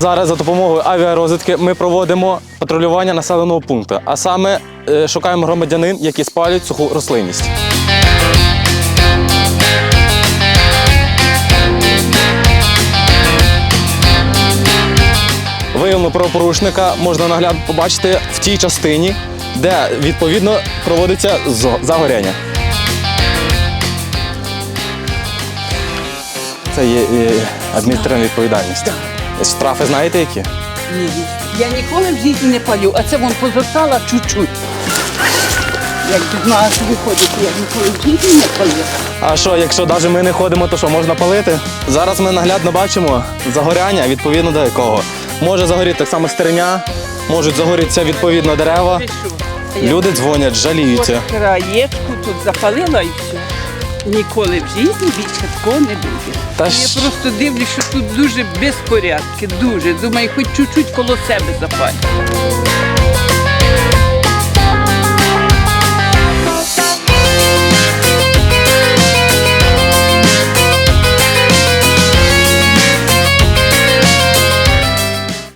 Зараз за допомогою авіарозвідки ми проводимо патрулювання населеного пункту, а саме е, шукаємо громадянин, які спалюють суху рослинність. Виявлено правопорушника можна наглядно побачити в тій частині, де відповідно проводиться загоряння. Це є е, адміністративна відповідальність. Штрафи знаєте які? Ні, я ніколи в житті не палю, а це вон позостала чуть-чуть. Як без нас виходить, я ніколи в житті не палю. А що, якщо навіть ми не ходимо, то що можна палити? Зараз ми наглядно бачимо загоряння відповідно до якого. Може загоріти так само стерня, можуть загорітися відповідно дерева. Що? Люди дзвонять, жаліються. Краєчку тут запалила і все. Ніколи в житті більше такого не буде. Та я ж- просто дивлюсь, що тут дуже безпорядки, дуже. Думаю, хоч чуть-чуть коло себе запалю.